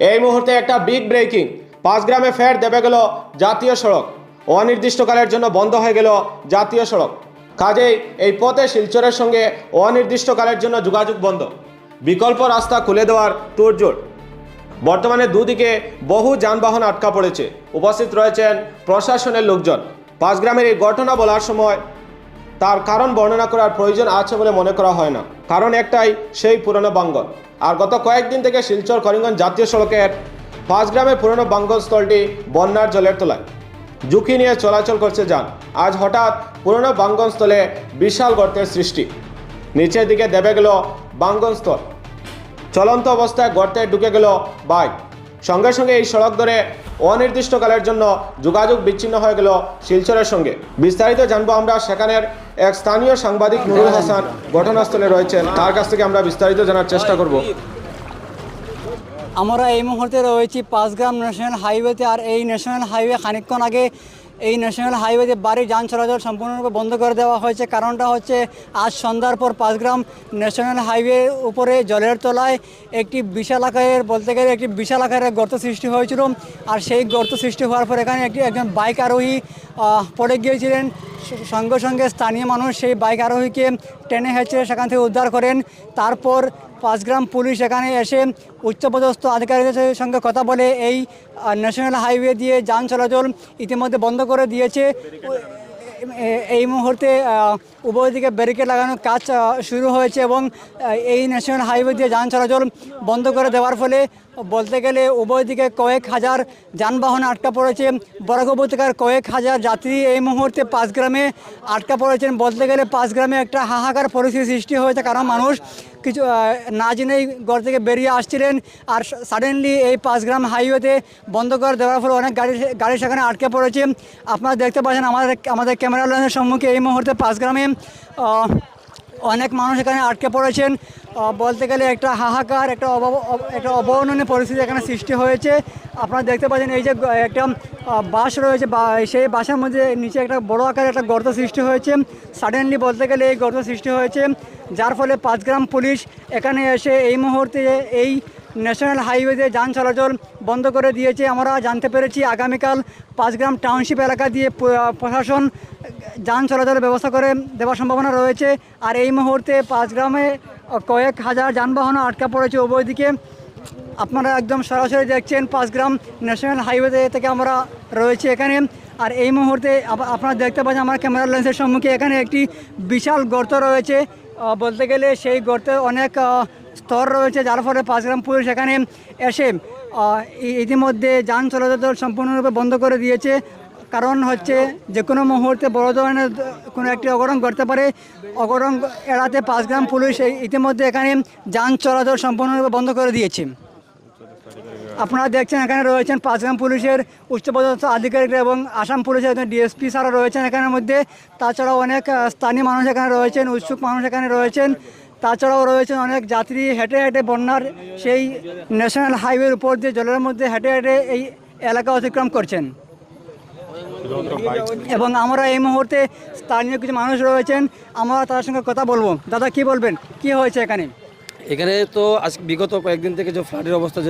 এই মুহূর্তে একটা বিগ ব্রেকিং পাঁচ গ্রামে ফের দেবে গেল জাতীয় সড়ক। অনির্দিষ্টকালের জন্য বন্ধ হয়ে গেল জাতীয় সড়ক। কাজেই এই পথে শিলচরের সঙ্গে অনির্দিষ্টকালের জন্য যোগাযোগ বন্ধ। বিকল্প রাস্তা খুলে দেওয়ার তোড়জোড় বর্তমানে দুদিকে বহু যানবাহন আটকা পড়েছে। উপস্থিত রয়েছেন প্রশাসনের লোকজন। পাঁচ গ্রামের এই ঘটনা বলার সময় তার কারণ বর্ণনা করার প্রয়োজন আছে বলে মনে করা হয় না। কারণ একটাই, সেই পুরনো বাঙ্গন আর গত কয়েকদিন থেকে শিলচর করিমগঞ্জ জাতীয় সড়কের পাঁচ গ্রামের পুরনো বাঙ্গন স্থলটি বন্যার জলের তলায়। ঝুঁকি নিয়ে চলাচল করছে যান। আজ হঠাৎ পুরনো বাঙ্গন স্থলে বিশাল গর্তের সৃষ্টি। নিচের দিকে দেবে গেল বাঙ্গন স্থল চলন্ত অবস্থায় গর্তে ঢুকে গেল বাইক সঙ্গে সঙ্গে এই সড়ক ধরে অনির্দিষ্টকালের জন্য যোগাযোগ বিচ্ছিন্ন হয়ে গেল শিলচরের সঙ্গে। বিস্তারিত জানব আমরা সেখানের এক স্থানীয় সাংবাদিক নুরুল হাসান ঘটনাস্থলে রয়েছেন। তার কাছ থেকে আমরা বিস্তারিত জানার চেষ্টা করব। আমরা এই মুহূর্তে রয়েছি পাঁচগ্রাম ন্যাশনাল হাইওয়েতে, আর এই ন্যাশনাল হাইওয়ে খানিক্ষণ আগে এই ন্যাশনাল হাইওয়েতে বাড়ি, যান চলাচল সম্পূর্ণরূপে বন্ধ করে দেওয়া হয়েছে। কারণটা হচ্ছে, আজ সন্ধ্যার পর পাঁচগ্রাম ন্যাশনাল হাইওয়ে উপরে জলের তলায় একটি বিশাল আকারের, বলতে গেলে একটি বিশাল আকারের গর্ত সৃষ্টি হয়েছিল। আর সেই গর্ত সৃষ্টি হওয়ার পর এখানে একটি, একজন বাইক আরোহী পড়ে গিয়েছিলেন। সঙ্গে সঙ্গে স্থানীয় মানুষ সেই বাইক আরোহীকে টেনে হেঁচড়ে সেখান থেকে উদ্ধার করেন। তারপর পাঁচগ্রাম পুলিশ এখানে এসে উচ্চপদস্থ আধিকারিকদের সঙ্গে কথা বলে এই ন্যাশনাল হাইওয়ে দিয়ে যান চলাচল ইতিমধ্যে বন্ধ করে দিয়েছে। এই মুহূর্তে উভয় দিকে ব্যারিকেড লাগানোর কাজ শুরু হয়েছে এবং এই ন্যাশনাল হাইওয়ে দিয়ে যান চলাচল বন্ধ করে দেওয়ার ফলে বলতে গেলে উভয় দিকে কয়েক হাজার যানবাহন আটকা পড়েছে। বরাক উপত্যকার কয়েক হাজার যাত্রী এই মুহূর্তে পাঁচগ্রামে আটকা পড়েছেন। বলতে গেলে পাঁচগ্রামে একটা হাহাকার পরিস্থিতি সৃষ্টি হয়েছে। কারণ মানুষ কিছু না জেনেই ঘর থেকে বেরিয়ে আসছিলেন আর সাডেনলি এই পাঁচগ্রাম হাইওয়েতে বন্ধ করে দেওয়ার ফলে অনেক গাড়ি গাড়ি সেখানে আটকে পড়েছে। আপনারা দেখতে পাচ্ছেন আমাদের আমাদের ক্যামেরা লেন্সের সম্মুখে এই মুহূর্তে পাঁচগ্রামে অনেক মানুষ এখানে আটকে পড়েছেন। বলতে গেলে একটা হাহাকার, একটা অভাব একটা অবর্ণনীয় পরিস্থিতি এখানে সৃষ্টি হয়েছে। আপনারা দেখতে পাচ্ছেন এই যে একটা বাস রয়েছে সেই বাসের মধ্যে নিচে একটা বড় আকারের একটা গর্ত সৃষ্টি হয়েছে। সাডেনলি বলতে গেলে এই গর্ত সৃষ্টি হয়েছে, যার ফলে পাঁচগ্রাম পুলিশ এখানে এসে এই মুহূর্তে এই ন্যাশনাল হাইওয়েতে যান চলাচল বন্ধ করে দিয়েছে। আমরা জানতে পেরেছি, আগামীকাল পাঁচগ্রাম টাউনশিপ এলাকা দিয়ে প্রশাসন যান চলাচলের ব্যবস্থা করে দেওয়ার সম্ভাবনা রয়েছে। আর এই মুহূর্তে পাঁচগ্রামে কয়েক হাজার যানবাহন আটকা পড়েছে। উভয় দিকে আপনারা একদম সরাসরি দেখছেন পাঁচগ্রাম ন্যাশনাল হাইওয়ে থেকে আমরা রয়েছি এখানে। আর এই মুহূর্তে আপনারা দেখতে পাচ্ছেন আমার ক্যামেরা লেন্সের সম্মুখে এখানে একটি বিশাল গর্ত রয়েছে। বলতে গেলে সেই গর্তে অনেক স্তর রয়েছে। যার ফলে পাঁচগ্রাম পুলিশ এখানে এসে ইতিমধ্যে যান চলাচল সম্পূর্ণরূপে বন্ধ করে দিয়েছে। কারণ হচ্ছে যে কোনো মুহূর্তে বড় ধরনের কোনো একটি অঘটন ঘটতে পারে। অঘটন এড়াতে পাঁচগ্রাম পুলিশ ইতিমধ্যে এখানে যান চলাচল সম্পূর্ণরূপে বন্ধ করে দিয়েছে। আপনারা দেখছেন এখানে রয়েছেন পাঁচগ্রাম পুলিশের উচ্চপদস্থ আধিকারিকরা এবং আসাম পুলিশের ডিএসপি সারা রয়েছেন এখানের মধ্যে। তাছাড়াও অনেক স্থানীয় মানুষ এখানে রয়েছেন, উৎসুক মানুষ এখানে রয়েছেন। তাছাড়াও রয়েছেন অনেক যাত্রী, হেঁটে হেঁটে বন্যার সেই ন্যাশনাল হাইওয়ের উপর দিয়ে জলের মধ্যে হেঁটে হেঁটে এই এলাকা অতিক্রম করছেন। এবং আমরা এই মুহূর্তে স্থানীয় কিছু মানুষ রয়েছেন, আমরা তার সঙ্গে কথা বলব। দাদা, কি বলবেন? কি হয়েছে এখানে? এখানে তো আজ বিগত কয়েকদিন থেকে যে ফ্লাডের অবস্থা,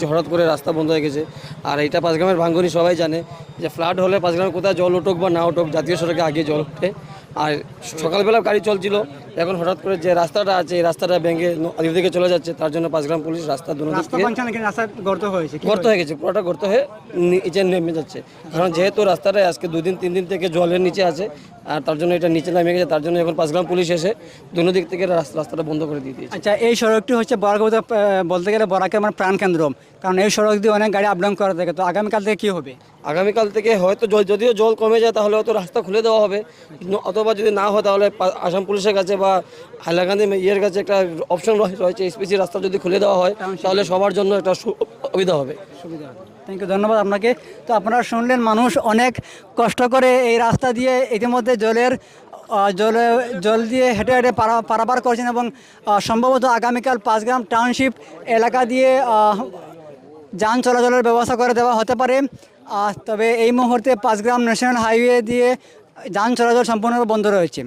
যে হঠাৎ করে রাস্তা বন্ধ হয়ে গেছে। আর এটা পাঁচগ্রামের ভাঙ্গনি সবাই জানে, যে ফ্লাড হলে পাঁচগ্রামে কোথায় জল উঠুক বা না উঠুক, জাতীয় সড়কে আগে জল ওঠে। আর সকালবেলা গাড়ি চলছিল এখন হঠাৎ করে যে রাস্তাটা আছে এই রাস্তাটা নদীর দিকে চলে যাচ্ছে তার জন্য পাঁচগ্রাম পুলিশ রাস্তা রাস্তা গর্ত হয়েছে? গর্ত হয়ে গেছে পুরোটা গর্ত হয়ে নিচে নেমে যাচ্ছে। কারণ যেহেতু রাস্তাটা আজকে দুই দিন তিন দিন থেকে জলের নিচে আছে আর তার জন্য এটা নিচে নামে গেছে তার জন্য এখন পাঁচগ্রাম পুলিশ এসে দুনো দিক থেকে রাস্তাটা বন্ধ করে দিয়ে দিয়েছে। আচ্ছা এই সড়কটি হচ্ছে বরাক বলতে গেলে বরাকের আমার প্রাণকেন্দ্র কারণ এই সড়ক দিয়ে অনেক গাড়ি আপডাউন করা থাকে তো আগামীকাল থেকে কি হবে? আগামীকাল থেকে হয়তো জল যদিও জল কমে যায় তাহলে হয়তো রাস্তা খুলে দেওয়া হবে। অথবা যদি না হয় তাহলে আসাম পুলিশের কাছে বা হাইলাকান্দি ইয়ের কাছে একটা অপশন রয়েছে এসপিসি রাস্তা যদি খুলে দেওয়া হয় তাহলে সবার জন্য একটা সুবিধা হবে। সুবিধা থ্যাংক ইউ ধন্যবাদ আপনাকে। তো আপনারা শুনলেন মানুষ অনেক কষ্ট করে এই রাস্তা দিয়ে ইতিমধ্যে জলের জলে জল দিয়ে হেঁটে হেঁটে পারা পারাপার করছেন এবং সম্ভবত আগামীকাল পাঁচগ্রাম টাউনশিপ এলাকা দিয়ে যান চলাচলের ব্যবস্থা করে দেওয়া হতে পারে। তবে এই মুহূর্তে পাঁচগ্রাম ন্যাশনাল হাইওয়ে দিয়ে যান চলাচল সম্পূর্ণ বন্ধ রয়েছে।